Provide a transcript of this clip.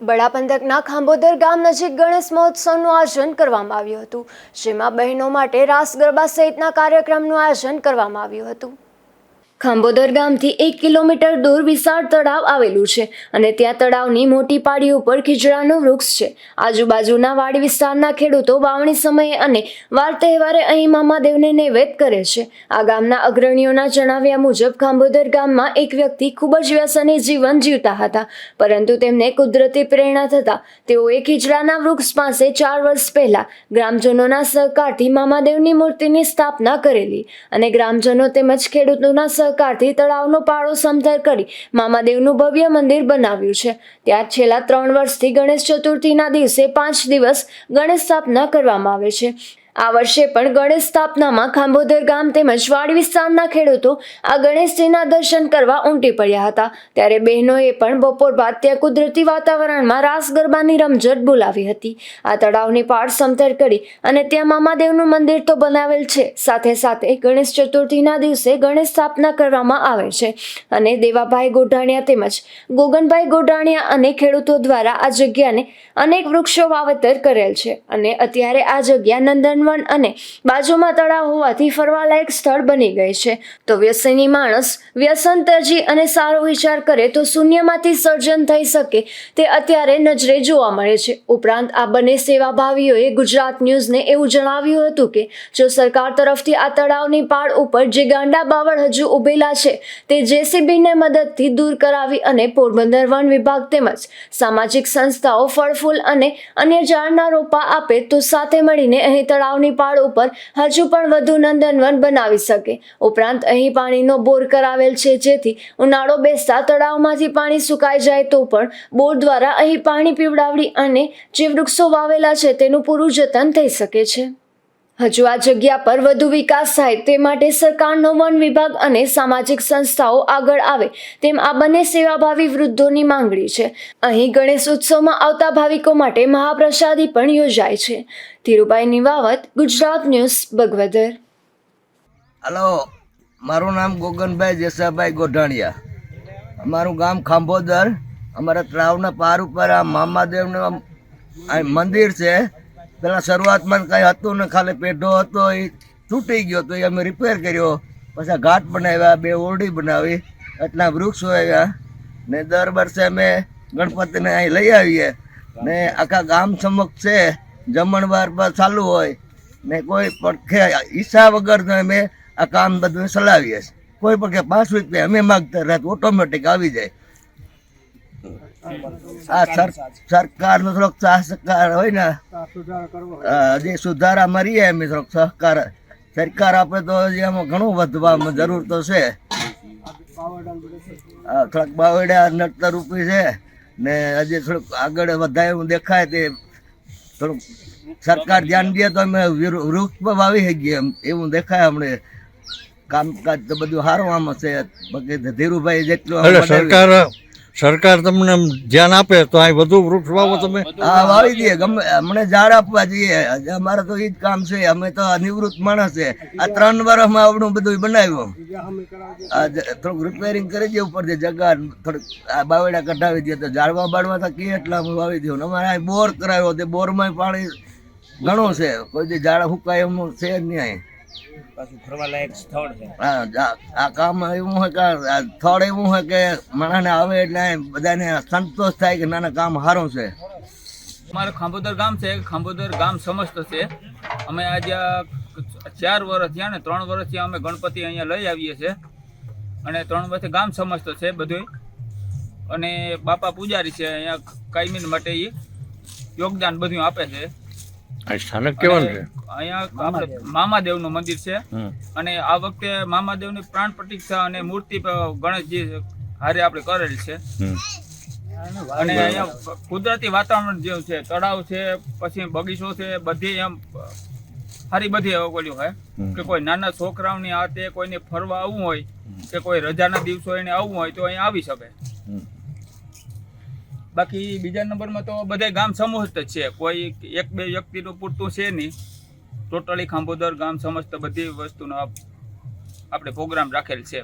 બડાપંથકના ખાંભોદર ગામ નજીક ગણેશ મહોત્સવનું આયોજન કરવામાં આવ્યું હતું, જેમાં બહેનો માટે રાસ ગરબા સહિતના કાર્યક્રમનું આયોજન કરવામાં આવ્યું હતું. ખાંભોદર ગામથી એક કિલોમીટર દૂર વિશાળ તળાવ આવેલું છે અને ત્યાં તળાવની મોટી પાડી ઉપર ખીજડાનું વૃક્ષ છે. આજુબાજુના વાડી વિસ્તારના ખેડૂતો વાવણી સમયે અને વાર તહેવારે અહીં મામાદેવને નૈવેદ્ય કરે છે. આ ગામના અગ્રણીઓના જણાવ્યા મુજબ, ખાંભોદર ગામમાં એક વ્યક્તિ ખૂબ જ વ્યસની જીવન જીવતા હતા, પરંતુ તેમને કુદરતી પ્રેરણા થતાં તેઓએ ખીજડાના વૃક્ષ પાસે ચાર વર્ષ પહેલા ગ્રામજનોના સહકારથી મામાદેવની મૂર્તિની સ્થાપના કરેલી અને ગ્રામજનો તેમજ ખેડૂતોના સહકારથી તળાવનો પાળો સમથર કરી મામાદેવનું ભવ્ય મંદિર બનાવ્યું છે. ત્યાં છેલ્લા ત્રણ વર્ષથી ગણેશ ચતુર્થીના દિવસે પાંચ દિવસ ગણેશ સ્થાપના કરવામાં આવે છે. આ વર્ષે પણ ગણેશ સ્થાપનામાં ખાંભોદર ગામ તેમજ વાડી વિસ્તારના ખેડૂતો આ ગણેશજીના દર્શન કરવા ઉમટી પડ્યા હતા. ત્યારે બહેનોએ પણ બપોર બાદ ત્યાં કુદરતી વાતાવરણમાં રાસ ગરબાની રમઝટ બોલાવી હતી. આ તળાવની પાળ સમતર કરી અને ત્યાં મામાદેવનું મંદિર તો બનાવેલ છે. સાથે સાથે ગણેશ ચતુર્થીના દિવસે ગણેશ સ્થાપના કરવામાં આવે છે. અને દેવાભાઈ ગોઢાણિયા તેમજ ગોગનભાઈ ગોઢાણિયા અને ખેડૂતો દ્વારા આ જગ્યાને અનેક વૃક્ષો વાવેતર કરેલ છે. અને અત્યારે આ જગ્યા નંદનવન અને બાજુમાં તળાવ હોવાથી ફરવાલાયક સ્થળ બની ગઈ છે. તો વ્યસની માણસ વ્યસન ત્યજી અને સારો વિચાર કરે તો શૂન્યમાંથી સર્જન થઈ શકે તે અત્યારે નજરે જોવા મળે છે. ઉપરાંત આ બંને સેવાભાવીઓએ ગુજરાત ન્યૂઝને એવું જણાવ્યું હતું કે, જો સરકાર તરફથી આ તળાવની પાળ ઉપર જે ગાંડા બાવળ હજુ ઉભેલા છે, તે જેસીબીને મદદથી દૂર કરાવી અને પોરબંદર વન વિભાગ તેમજ સામાજિક સંસ્થાઓ ફળફૂલ અને અન્ય ઝાડના રોપા આપે તો સાથે મળીને અહીં તળાવની પાળ ઉપર હજુ પણ વધુ નંદનવન બનાવી શકે. ઉપરાંત અહીં પાણીનો બોર કરાવેલ છે જેથી ઉનાળો બેસતા તળાવમાંથી પાણી સુકાઈ જાય તો પણ બોર દ્વારા અહીં પાણી પીવડાવડી અને જે વૃક્ષો વાવેલા છે તેનું પૂરું જતન થઈ શકે છે. હજુ આ જગ્યા પર વધુ વિકાસ થાય તે માટે સરકારનો વન વિભાગ અને સામાજિક સંસ્થાઓ આગળ આવે તેમ આ બંને સેવાભાવી વૃદ્ધોની માંગણી છે. અહીં ગણેશ ઉત્સવમાં આવતા ભાવિકો માટે મહાપ્રસાદી પણ યોજાય છે. ધીરુભાઈ નિવાવત, ગુજરાત ન્યૂઝ, બગવદર. હલો, મારું નામ ગોગનભાઈ જેસાભાઈ ગોઢાણિયા. અમારું ગામ ખાંભોદર. અમારા તળાવના પાર ઉપર આ મામાદેવનું મંદિર છે. પેલા શરૂઆતમાં કાંઈ હતું ને, ખાલી પેઢો હતો એ તૂટી ગયો તો એ અમે રિપેર કર્યો. પછી ઘાટ બનાવ્યા, બે ઓરડી બનાવી એટલા વૃક્ષ આવ્યા. ને દર વર્ષે અમે ગણપતિને અહીં લઈ આવીએ. ને આખા ગામ સમક્ષ છે જમણવાર પર ચાલુ હોય. ને કોઈ પણ ઈચ્છા વગર અમે આ કામ બધું ચલાવીએ કોઈ પણ કે પાંચ રૂપિયા અમે માગતા રાત ઓટોમેટિક આવી જાય. આ સર સરકારનો થોડોક સહકાર હોય ને. હજી સુધારા મરીએ એમ થોડોક સહકાર. સરકાર આપે તો હજી આમાં ઘણું વધવામાં જરૂર તો છે. થોડાક બાવડા નડતર રૂપી છે ને હજી થોડુંક આગળ વધારે એવું દેખાય તે થોડુંક સરકાર ધ્યાન દે તો અમે વૃક્ષ પણ વાવી શકીએ એમ એવું દેખાય અમને. કામકાજ તો બધું સારું આમાં છે. બાકી ધીરુભાઈ જેટલું સરકાર સરકાર તમને ધ્યાન આપે તો અહીં વધુ વૃક્ષ વાવો તમે? હા વાવી. દઈએ. ગમે અમને ઝાડ આપવા જઈએ. અમારે તો એ જ કામ છે. અમે તો નિવૃત્ત માણસ છે. આ ત્રણ વર્ષમાં આવડું બધું બનાવ્યું થોડુંક રિપેરિંગ કરી દે ઉપરથી જગા થોડીક આ બાવડા કઢાવી દે તો ઝાડવા બાળવા તો કે એટલા અમે વાવી દઉં અમારે અહીં બોર કરાવ્યો તે બોરમાં પાણી ઘણું છે. કોઈ ઝાડ હુકાય એમ છે જ નહીં હા જા- આ કામ એવું હોય કે આ સ્થળ એવું હોય કે માણસને આવે એટલે બધાને સંતોષ થાય કે નાના કામ સારું છે. અમારું ખાંભોદર ગામ છે. ખાંભોદર ગામ સમસ્ત છે. અમે આજે ચાર વર્ષ થયા ને ત્રણ વર્ષથી અમે ગણપતિ અહીંયા લઈ આવીએ છીએ. અને ત્રણ વર્ષથી ગામ સમસ્ત છે બધું અને બાપા પૂજારી છે અહીંયા કાયમીન માટે એ યોગદાન બધું આપે છે. સ્થાનક કેવાનું છે? અહીંયા આપણે મામાદેવનું મંદિર છે. અને આ વખતે મામાદેવની પ્રાણ પ્રતિષ્ઠા અને મૂર્તિ ગણેશજી હારે આપણે કરેલ છે. અને અહીંયા કુદરતી વાતાવરણ જેવું છે તળાવ છે પછી બગીચો છે બધી એમ સારી બધી ઓલું હોય કે કોઈ નાના છોકરાઓની આ તે કોઈને ફરવા આવવું હોય કે કોઈ રજાના દિવસો એને આવવું હોય તો અહીંયા આવી શકે. બાકી બીજા નંબરમાં તો બધા ગામ સમસ્ત જ છે. કોઈ એક બે વ્યક્તિનું પૂરતું છે નહીં. ટોટલી ખાંભોદર ગામ સમસ્ત બધી વસ્તુનો આપણે પ્રોગ્રામ રાખેલ છે.